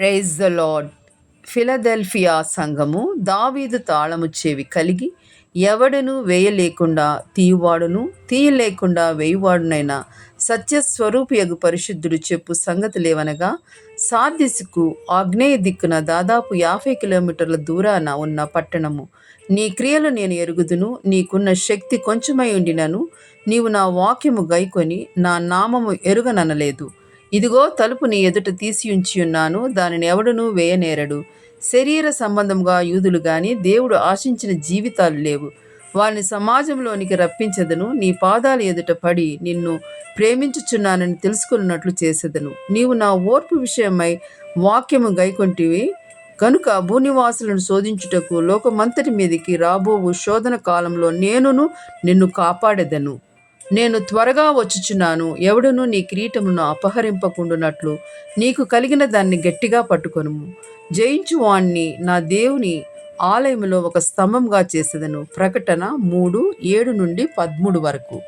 Praise the lord Philadelphia సంఘము దావీదు తాళము చెవి కలిగి ఎవడును వేయలేకుండా తీయువాడును తీయలేకుండా వేయువాడునైనా సత్యస్వరూపియగు పరిశుద్ధుడు చెప్పు సంగతి లేవనగా సార్దిస్కు ఆగ్నేయ దిక్కున దాదాపు యాభై కిలోమీటర్ల దూరాన ఉన్న పట్టణము. నీ క్రియలు నేను ఎరుగుదును నీకున్న శక్తి కొంచెమై ఉండినను నీవు నా వాక్యము గైకొని నా నామము ఎరుగననలేదు. ఇదిగో తలుపు నీ ఎదుట తీసి ఉంచి ఉన్నాను దానిని ఎవడునూ వేయనేరడు. శరీర సంబంధంగా యూదులు కానీ దేవుడు ఆశించిన జీవితాలు లేవు. వారిని సమాజంలోనికి రప్పించదను నీ పాదాల ఎదుట పడి నిన్ను ప్రేమించుచున్నానని తెలుసుకున్నట్లు చేసేదను. నీవు నా ఓర్పు విషయమై వాక్యము గైకొంటివి కనుక భూనివాసులను శోధించుటకు లోకమంతటి మీదకి రాబోవు శోధన కాలంలో నేనును నిన్ను కాపాడెదను. నేను త్వరగా వచ్చుచున్నాను. ఎవడునూ నీ కిరీటమును అపహరింపకుండునట్లు నీకు కలిగిన దాన్ని గట్టిగా పట్టుకొనుము. జయించు వాణ్ణి నా దేవుని ఆలయంలో ఒక స్తంభంగా చేసేదను. ప్రకటన మూడు ఏడు నుండి పదమూడు వరకు.